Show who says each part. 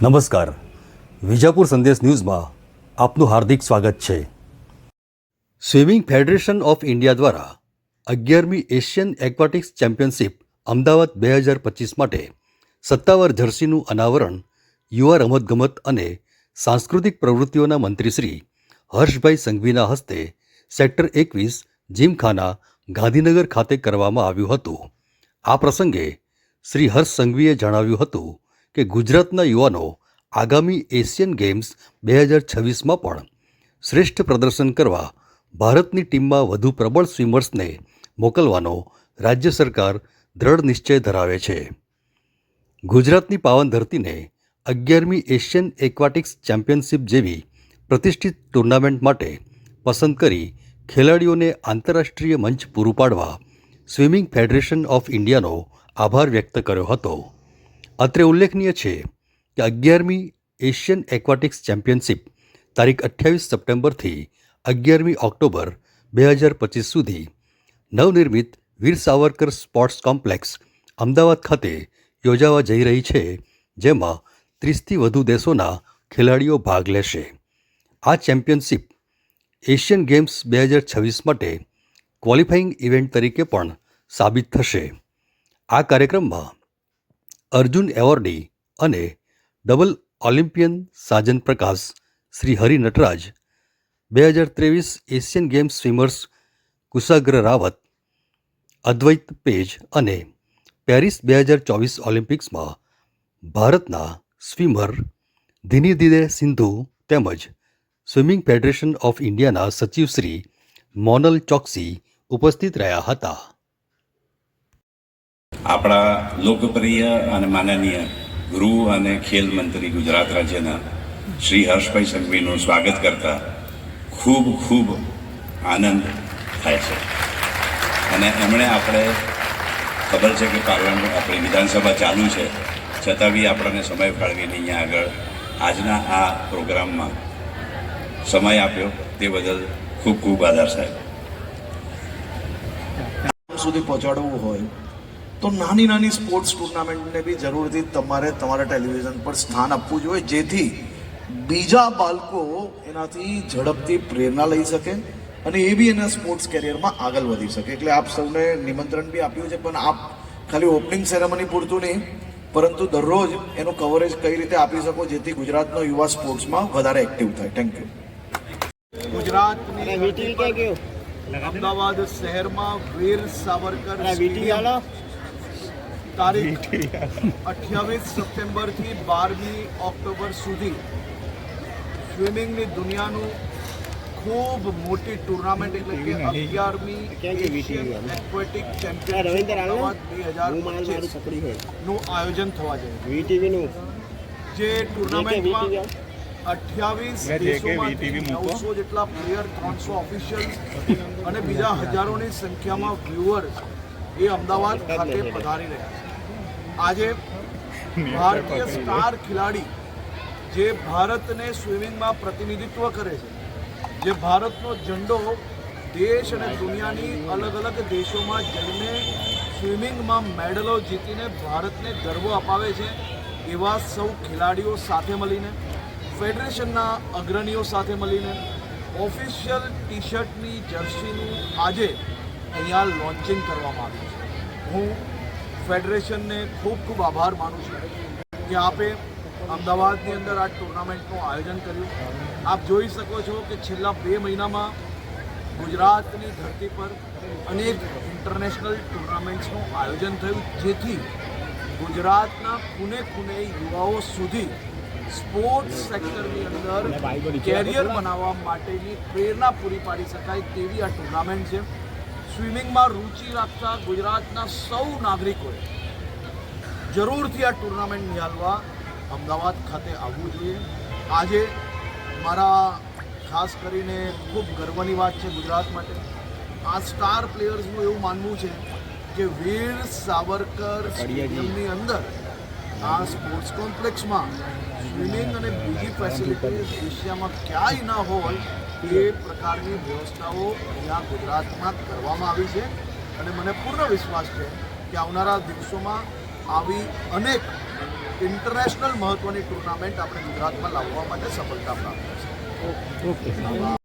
Speaker 1: નમસ્કાર. વિજાપુર સંદેશ ન્યૂઝમાં આપનું હાર્દિક સ્વાગત છે. સ્વિમિંગ ફેડરેશન ઓફ ઇન્ડિયા દ્વારા અગિયારમી એશિયન એક્વાટિક્સ ચેમ્પિયનશિપ અમદાવાદ બે હજાર પચીસ માટે સત્તાવાર જર્સીનું અનાવરણ યુવા રમતગમત અને સાંસ્કૃતિક પ્રવૃત્તિઓના મંત્રી શ્રી હર્ષભાઈ સંઘવીના હસ્તે સેક્ટર એકવીસ જીમખાના ગાંધીનગર ખાતે કરવામાં આવ્યું હતું. આ પ્રસંગે શ્રી હર્ષ સંઘવીએ જણાવ્યું હતું કે ગુજરાતના યુવાનો આગામી એશિયન ગેમ્સ બે હજાર છવ્વીસમાં પણ શ્રેષ્ઠ પ્રદર્શન કરવા ભારતની ટીમમાં વધુ પ્રબળ સ્વિમર્સને મોકલવાનો રાજ્ય સરકાર દ્રઢ નિશ્ચય ધરાવે છે. ગુજરાતની પાવન ધરતીને અગિયારમી એશિયન એક્વાટિક્સ ચેમ્પિયનશિપ જેવી પ્રતિષ્ઠિત ટુર્નામેન્ટ માટે પસંદ કરી ખેલાડીઓને આંતરરાષ્ટ્રીય મંચ પૂરું પાડવા સ્વિમિંગ ફેડરેશન ઓફ ઇન્ડિયાનો આભાર વ્યક્ત કર્યો હતો. અત્રે ઉલ્લેખનીય છે કે અગિયારમી એશિયન એક્વાટિક્સ ચેમ્પિયનશિપ તારીખ અઠ્યાવીસ સપ્ટેમ્બરથી અગિયારમી ઓક્ટોબર બે હજાર પચીસ સુધી નવનિર્મિત વીર સાવરકર સ્પોર્ટ્સ કોમ્પ્લેક્સ અમદાવાદ ખાતે યોજાવા જઈ રહી છે, જેમાં ત્રીસથી વધુ દેશોના ખેલાડીઓ ભાગ લેશે. આ ચેમ્પિયનશિપ એશિયન ગેમ્સ બે હજાર છવ્વીસ માટે ક્વોલિફાઇંગ ઇવેન્ટ તરીકે પણ સાબિત થશે. આ કાર્યક્રમમાં અર્જુન એવોર્ડી અને ડબલ ઓલિમ્પિયન સાજન પ્રકાશ, શ્રી હરિ નટરાજ, બે હજાર ત્રેવીસ Asian games swimmers Kushagra Rawat, Advait Page અને પેરિસ બે હજાર ચોવીસ ઓલિમ્પિક્સમાં ભારતના સ્વિમર ધીનીદીદે સિંધુ તેમજ સ્વિમિંગ ફેડરેશન ઓફ ઇન્ડિયાના સચિવ શ્રી મોનલ ચોકસી ઉપસ્થિત રહ્યા હતા.
Speaker 2: આપણા લોકપ્રિય અને માનનીય ગૃહ અને ખેલ મંત્રી ગુજરાત રાજ્યના શ્રી હર્ષભાઈ સંઘવીનું સ્વાગત કરતા ખૂબ ખૂબ આનંદ થાય છે. અને એમણે આપણે ખબર છે કે પાર્લામેન્ટ આપણી વિધાનસભા ચાલુ છે. છતાં બી આપણને સમય ફાળવીને અહીંયા આગળ આજના આ પ્રોગ્રામમાં સમય આપ્યો તે બદલ ખૂબ ખૂબ આભાર સાહેબ.
Speaker 3: સુધી પહોંચાડવું હોય તો નાની નાની સ્પોર્ટ્સ ટુર્નામેન્ટને બી જરૂરથી તમારે તમારા ટેલિવિઝન પર સ્થાન આપવું જોઈએ જેથી બીજા બાળકો એનાથી ઝડપથી પ્રેરણા લઈ શકે અને એ બી એના સ્પોર્ટ્સ કેરિયરમાં આગળ વધી શકે. એટલે આપ સૌને નિમંત્રણ બી આપ્યું છે પણ આપ ખાલી ઓપનિંગ સેરેમની પૂરતું નહીં પરંતુ દરરોજ એનું કવરેજ કઈ રીતે આપી શકો જેથી ગુજરાતનો યુવા સ્પોર્ટ્સમાં વધારે એક્ટિવ થાય. થેન્ક યુ
Speaker 4: ગુજરાતની અમદાવાદ શહેરમાં વીર સાવરકર તારીખ અઠ્યાવીસ સપ્ટેમ્બરથી બારમી ઓક્ટોબર સુધી સ્વિમિંગની દુનિયાનું ખૂબ મોટી ટુર્નામેન્ટ એટલે કે અગિયારમી એક્વેટિક ચેમ્પિયનશિપ અમદાવાદ બે હજારનું આયોજન થવા જાય જે ટુર્નામેન્ટમાં અઠ્યાવીસ દેશોમાંથી નવસો જેટલા પ્લેયર ત્રણસો ઓફિશિયલ અને બીજા હજારોની સંખ્યામાં વ્યુઅર્સ એ અમદાવાદ ખાતે પધારી રહ્યા છે. આજે ભારતીય સ્ટાર ખેલાડી જે ભારતને સ્વિમિંગમાં પ્રતિનિધિત્વ કરે છે જે ભારતનો ઝંડો દેશ અને દુનિયાની અલગ અલગ દેશોમાં જઈને સ્વિમિંગમાં મેડલો જીતીને ભારતને ગર્વ અપાવે છે એવા સૌ ખેલાડીઓ સાથે મળીને ફેડરેશનના અગ્રણીઓ સાથે મળીને ઓફિશિયલ ટી શર્ટની જર્સીનું આજે અહીંયા લોન્ચિંગ કરવામાં આવ્યું છે. હું ફેડરેશનને ખૂબ ખૂબ આભાર માનું છું કે આપે અમદાવાદની અંદર આ ટુર્નામેન્ટનું આયોજન કર્યું. આપ જોઈ શકો છો કે છેલ્લા બે મહિનામાં ગુજરાતની ધરતી પર અનેક ઇન્ટરનેશનલ ટુર્નામેન્ટ્સનું આયોજન થયું જેથી ગુજરાતના ખૂને ખૂને યુવાઓ સુધી સ્પોર્ટ્સ સેક્ટરની અંદર કેરિયર બનાવવા માટેની પ્રેરણા પૂરી પાડી શકાય તેવી આ ટુર્નામેન્ટ છે. સ્વિમિંગમાં રુચિ રાખતા ગુજરાતના સૌ નાગરિકોએ જરૂરથી આ ટુર્નામેન્ટ નિહાળવા અમદાવાદ ખાતે આવવું જોઈએ. આજે મારા ખાસ કરીને ખૂબ ગર્વની વાત છે ગુજરાત માટે. આ સ્ટાર પ્લેયર્સનું એવું માનવું છે કે વીર સાવરકર સ્ટેડિયમની અંદર આ સ્પોર્ટ્સ કોમ્પ્લેક્સમાં સ્વિમિંગ અને બીજી ફેસિલિટીઝ એશિયામાં ક્યાંય ન હોય એ પ્રકારની વ્યવસ્થાઓ અહીંયા ગુજરાતમાં કરવામાં આવી છે. અને મને પૂર્ણ વિશ્વાસ છે કે આવનારા દિવસોમાં આવી અનેક ઇન્ટરનેશનલ મહત્ત્વની ટુર્નામેન્ટ આપણે ગુજરાતમાં લાવવા માટે સફળતા પ્રાપ્ત છે